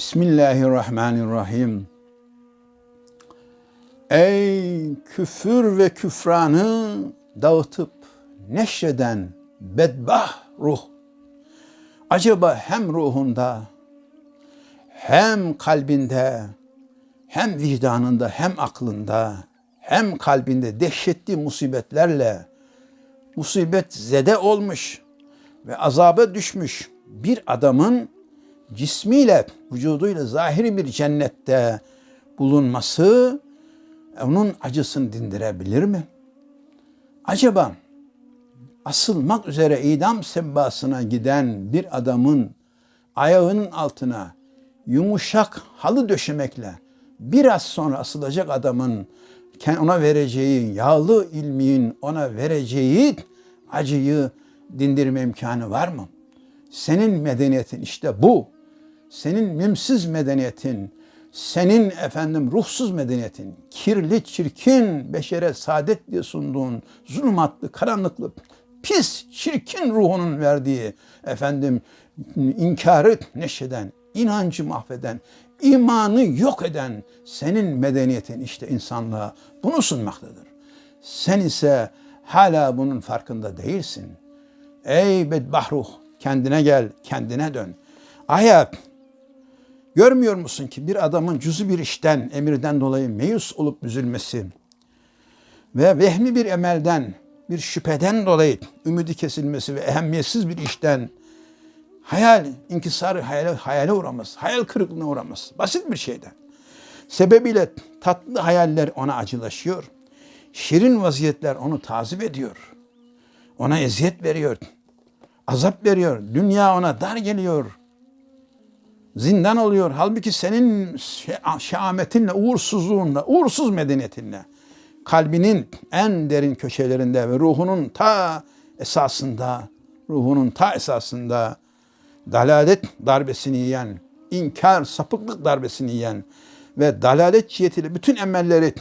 Bismillahirrahmanirrahim. Ey küfür ve küfranı dağıtıp neşreden bedbah ruh. Acaba hem ruhunda hem kalbinde hem vicdanında hem aklında hem kalbinde dehşetli musibetlerle musibet zede olmuş ve azaba düşmüş bir adamın cismiyle, vücuduyla zahiri bir cennette bulunması onun acısını dindirebilir mi? Acaba asılmak üzere idam sebbasına giden bir adamın ayağının altına yumuşak halı döşemekle biraz sonra asılacak adamın ona vereceği yağlı ilmiğin ona vereceği acıyı dindirme imkanı var mı? Senin medeniyetin işte bu. Senin mimsiz medeniyetin, senin efendim ruhsuz medeniyetin, kirli, çirkin, beşere saadet diye sunduğun zulümatlı, karanlıklı, pis, çirkin ruhunun verdiği efendim inkarı neşeden, inancı mahveden, imanı yok eden senin medeniyetin işte insanlığa bunu sunmaktadır. Sen ise hala bunun farkında değilsin. Ey bedbahruh kendine gel, kendine dön. Ayak görmüyor musun ki bir adamın cüzü bir işten, emirden dolayı meyus olup üzülmesi ve vehmi bir emelden, bir şüpheden dolayı ümidi kesilmesi ve ehemmiyetsiz bir işten hayal, inkisarı hayale, hayale uğraması, hayal kırıklığına uğraması. Basit bir şeyden. Sebebiyle tatlı hayaller ona acılaşıyor. Şirin vaziyetler onu tazip ediyor. Ona eziyet veriyor. Azap veriyor. Dünya ona dar geliyor. Zindan oluyor. Halbuki senin şehametinle, uğursuzluğunla, uğursuz medeniyetinle, kalbinin en derin köşelerinde ve ruhunun ta esasında, ruhunun ta esasında dalalet darbesini yiyen, inkar, sapıklık darbesini yiyen ve dalalet cihetiyle bütün emelleri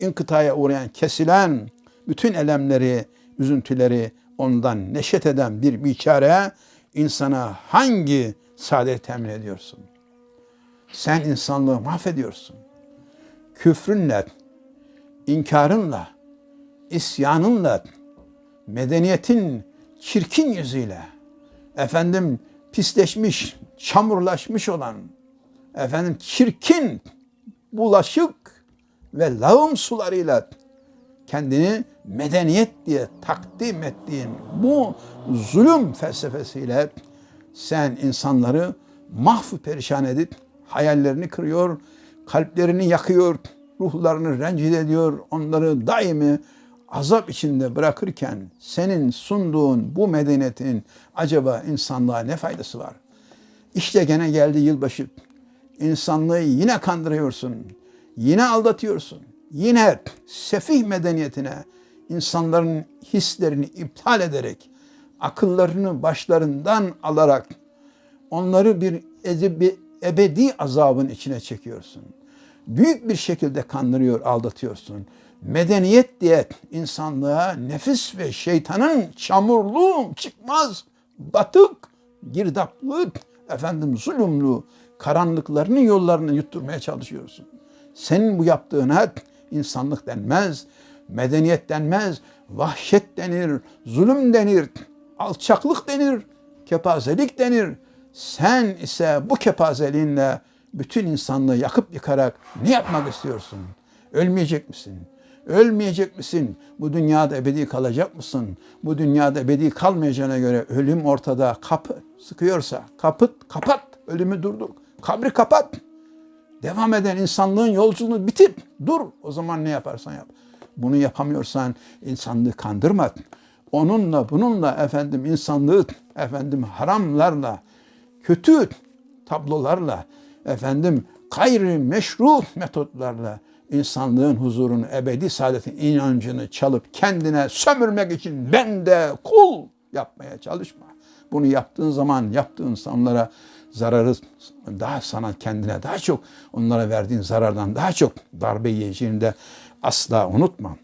inkıtaya uğrayan, kesilen, bütün elemleri, üzüntüleri ondan neşet eden bir biçare insana hangi saadet temin ediyorsun? Sen insanlığı mahvediyorsun. Küfrünle, inkarınla, isyanınla, medeniyetin çirkin yüzüyle, efendim pisleşmiş, çamurlaşmış olan, efendim çirkin, bulaşık ve lağım sularıyla kendini medeniyet diye takdim ettiğin bu zulüm felsefesiyle sen insanları mahvu perişan edip hayallerini kırıyor, kalplerini yakıyor, ruhlarını rencide ediyor, onları daimi azap içinde bırakırken senin sunduğun bu medeniyetin acaba insanlığa ne faydası var? İşte gene geldi yılbaşı. İnsanlığı yine kandırıyorsun. Yine aldatıyorsun. Yine sefih medeniyetine insanların hislerini iptal ederek akıllarını başlarından alarak onları bir edebi, ebedi azabın içine çekiyorsun. Büyük bir şekilde kandırıyor, aldatıyorsun medeniyet diye insanlığa nefis ve şeytanın çamurlu, çıkmaz, batık, girdaplı, efendim zulümlü karanlıklarını yollarını yutturmaya çalışıyorsun. Senin bu yaptığına insanlık denmez, medeniyet denmez, vahşet denir, zulüm denir, alçaklık denir, kepazelik denir. Sen ise bu kepazeliğinle bütün insanlığı yakıp yıkarak ne yapmak istiyorsun? Ölmeyecek misin? Ölmeyecek misin? Bu dünyada ebedi kalacak mısın? Bu dünyada ebedi kalmayacağına göre ölüm ortada. Kapı sıkıyorsa kapıt, kapat. Ölümü durdur. Kabri kapat. Devam eden insanlığın yolculuğunu bitir. Dur. O zaman ne yaparsan yap. Bunu yapamıyorsan insanlığı kandırma. Onunla bununla efendim insanlığı efendim haramlarla, kötü tablolarla, efendim gayri meşru metotlarla insanlığın huzurunu, ebedi saadetin inancını çalıp kendine sömürmek için ben de kul yapmaya çalışma. Bunu yaptığın zaman yaptığın insanlara zararı daha sana kendine daha çok onlara verdiğin zarardan daha çok darbe yiyeceğini de asla unutma.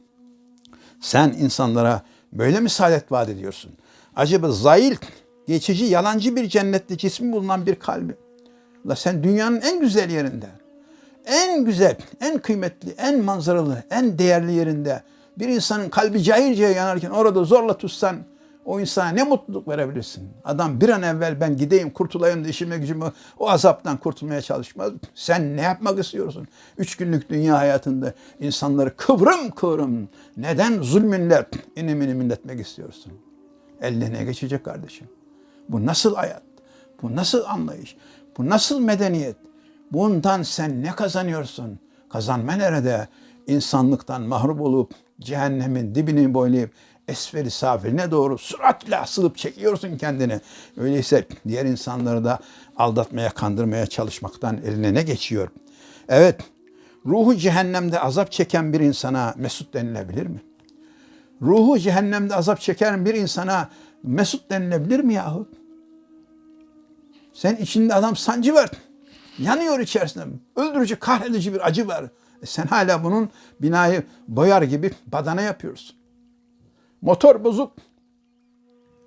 Sen insanlara böyle mi saadet vaat ediyorsun? Acaba zail, geçici, yalancı bir cennette cismi bulunan bir kalbi La sen dünyanın en güzel yerinde, en güzel, en kıymetli, en manzaralı, en değerli yerinde bir insanın kalbi cayır cayır yanarken orada zorla tutsan o insana ne mutluluk verebilirsin? Adam bir an evvel ben gideyim kurtulayım da işime gücümü o azaptan kurtulmaya çalışmaz. Sen ne yapmak istiyorsun? Üç günlük dünya hayatında insanları kıvrım kıvrım neden zulmünle inim inim inletmek istiyorsun? Eline ne geçecek kardeşim? Bu nasıl hayat? Bu nasıl anlayış? Bu nasıl medeniyet? Bundan sen ne kazanıyorsun? Kazanma nerede? İnsanlıktan mahrum olup cehennemin dibini boylayıp esferi safiline doğru süratle asılıp çekiyorsun kendini. Öyleyse diğer insanları da aldatmaya, kandırmaya çalışmaktan eline ne geçiyor? Evet, ruhu cehennemde azap çeken bir insana mesut denilebilir mi? Ruhu cehennemde azap çeken bir insana mesut denilebilir mi yahu? Sen içinde adam sancı var. Yanıyor içerisinde. Öldürücü, kahredici bir acı var. E sen hala bunun binayı boyar gibi badana yapıyorsun. Motor bozuk.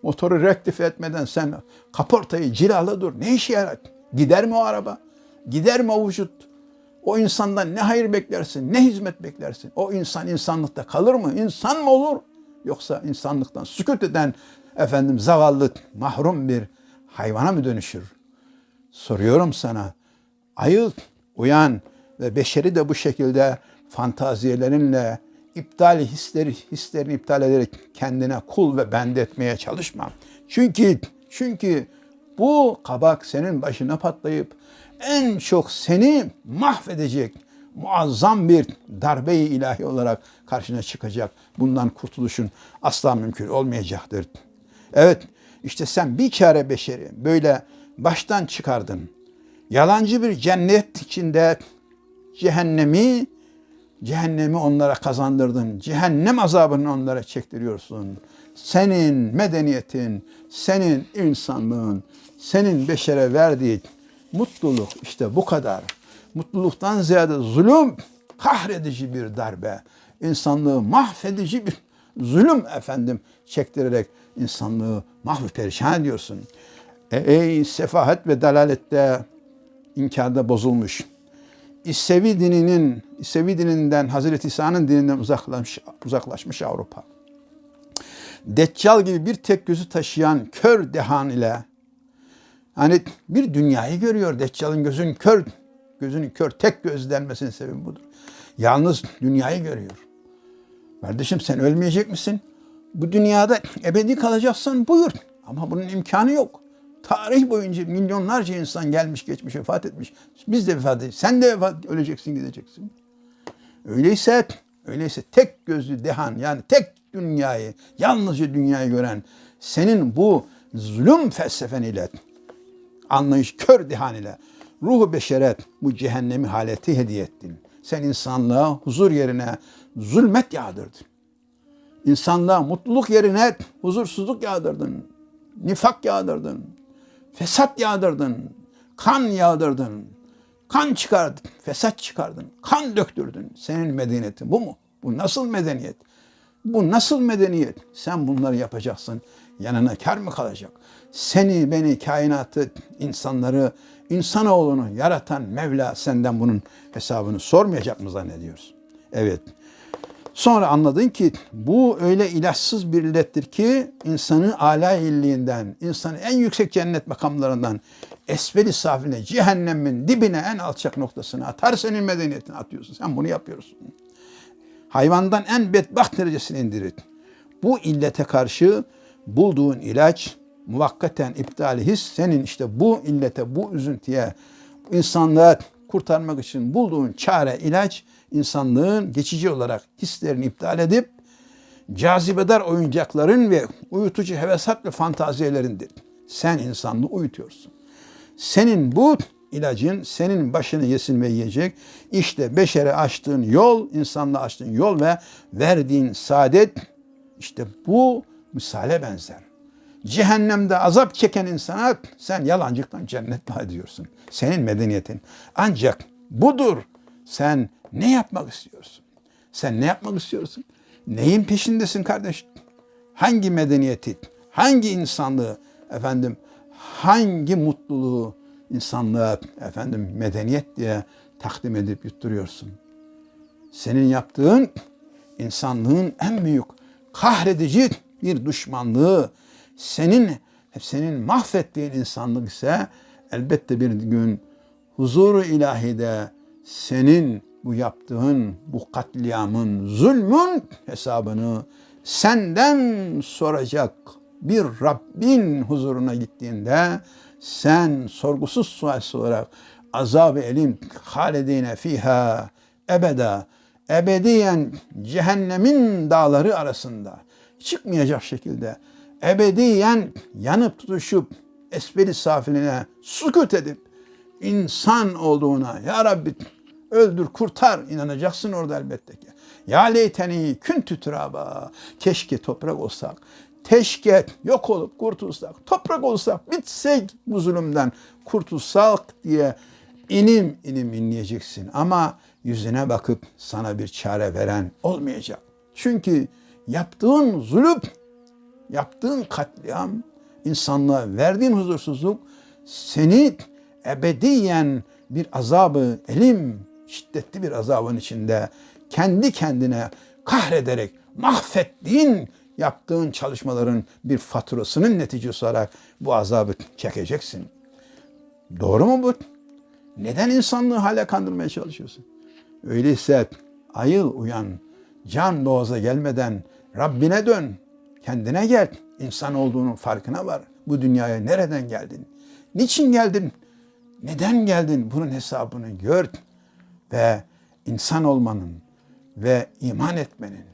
Motoru rektife etmeden sen kaportayı cilalı dur. Ne işe yarar? Gider mi o araba? Gider mi o vücut? O insandan ne hayır beklersin, ne hizmet beklersin? O insan insanlıkta kalır mı? İnsan mı olur? Yoksa insanlıktan sükut eden efendim zavallı, mahrum bir hayvana mı dönüşür? Soruyorum sana. Ayıl, uyan ve beşeri de bu şekilde fantaziyelerinle iptal hisleri hislerini iptal ederek kendine kul ve bende etmeye çalışma. Çünkü çünkü bu kabak senin başına patlayıp en çok seni mahvedecek muazzam bir darbe-i ilahi olarak karşına çıkacak. Bundan kurtuluşun asla mümkün olmayacaktır. Evet işte sen bir kere beşeri böyle baştan çıkardın. Yalancı bir cennet içinde cehennemi cehennemi onlara kazandırdın. Cehennem azabını onlara çektiriyorsun. Senin medeniyetin, senin insanlığın, senin beşere verdiği mutluluk işte bu kadar. Mutluluktan ziyade zulüm, kahredici bir darbe. insanlığı mahvedici bir zulüm efendim çektirerek insanlığı mahvü perişan ediyorsun. E, ey sefahet ve dalalette inkarda bozulmuş. İsevi dininin, İsevi dininden, Hazreti İsa'nın dininden uzaklaşmış, uzaklaşmış Avrupa. Deccal gibi bir tek gözü taşıyan kör dehan ile hani bir dünyayı görüyor. Deccal'ın gözün kör, gözünün kör tek göz denmesinin sebebi budur. Yalnız dünyayı görüyor. Kardeşim sen ölmeyecek misin? Bu dünyada ebedi kalacaksan buyur. Ama bunun imkanı yok. Tarih boyunca milyonlarca insan gelmiş geçmiş vefat etmiş. Biz de vefat edeceğiz. Sen de vefat öleceksin gideceksin. Öyleyse öyleyse tek gözlü dehan yani tek dünyayı yalnızca dünyayı gören senin bu zulüm felsefen ile anlayış kör dehan ile ruhu beşeret bu cehennemi haleti hediye ettin. Sen insanlığa huzur yerine zulmet yağdırdın. İnsanlığa mutluluk yerine huzursuzluk yağdırdın. Nifak yağdırdın. Fesat yağdırdın. Kan yağdırdın. Kan çıkardın. Fesat çıkardın. Kan döktürdün. Senin medeniyetin bu mu? Bu nasıl medeniyet? Bu nasıl medeniyet? Sen bunları yapacaksın. Yanına kar mı kalacak? Seni, beni, kainatı, insanları, insanoğlunu yaratan Mevla senden bunun hesabını sormayacak mı zannediyorsun? Evet. Sonra anladın ki bu öyle ilaçsız bir illettir ki insanı ala illiğinden, insanı en yüksek cennet makamlarından esveli safiline, cehennemin dibine en alçak noktasına atar senin medeniyetini atıyorsun. Sen bunu yapıyorsun. Hayvandan en bedbaht derecesine indirir. Bu illete karşı bulduğun ilaç muvakkaten iptali his senin işte bu illete, bu üzüntüye, insanlığa kurtarmak için bulduğun çare, ilaç insanlığın geçici olarak hislerini iptal edip cazibedar oyuncakların ve uyutucu hevesat ve fantaziyelerindir. Sen insanlığı uyutuyorsun. Senin bu ilacın senin başını yesin ve yiyecek. İşte beşere açtığın yol, insanlığa açtığın yol ve verdiğin saadet işte bu misale benzer. Cehennemde azap çeken insana sen yalancıktan cennet vaat ediyorsun. Senin medeniyetin. Ancak budur. Sen ne yapmak istiyorsun? Sen ne yapmak istiyorsun? Neyin peşindesin kardeş? Hangi medeniyeti, hangi insanlığı, efendim, hangi mutluluğu insanlığa efendim medeniyet diye takdim edip yutturuyorsun. Senin yaptığın insanlığın en büyük kahredici bir düşmanlığı. Senin senin mahvettiğin insanlık ise elbette bir gün huzuru ilahide senin bu yaptığın bu katliamın, zulmün hesabını senden soracak bir Rabbin huzuruna gittiğinde sen sorgusuz sualsiz olarak azab-ı elim halidine fiha ebeda ebediyen cehennemin dağları arasında çıkmayacak şekilde ebediyen yanıp tutuşup esferi safiline sükut edip insan olduğuna ya Rabbi öldür kurtar inanacaksın orada elbette ki. Ya leyteni küntü türaba keşke toprak olsak Teşke yok olup kurtulsak, toprak olsak, bitsek bu zulümden kurtulsak diye inim inim inleyeceksin. Ama yüzüne bakıp sana bir çare veren olmayacak. Çünkü yaptığın zulüm, yaptığın katliam, insanlığa verdiğin huzursuzluk seni ebediyen bir azabı, elim, şiddetli bir azabın içinde kendi kendine kahrederek mahvettiğin yaptığın çalışmaların bir faturasının neticesi olarak bu azabı çekeceksin. Doğru mu bu? Neden insanlığı hala kandırmaya çalışıyorsun? Öyleyse ayıl uyan, can boğaza gelmeden Rabbine dön, kendine gel. İnsan olduğunun farkına var. Bu dünyaya nereden geldin? Niçin geldin? Neden geldin? Bunun hesabını gör ve insan olmanın ve iman etmenin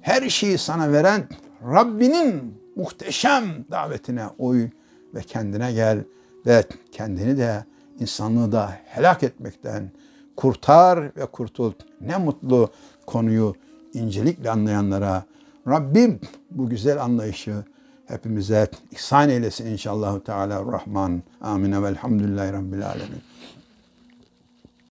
her şeyi sana veren Rabbinin muhteşem davetine uy ve kendine gel ve kendini de insanlığı da helak etmekten kurtar ve kurtul. Ne mutlu konuyu incelikle anlayanlara Rabbim bu güzel anlayışı hepimize ihsan eylesin inşallah Teala Rahman. Amin ve elhamdülillahi Rabbil Alemin.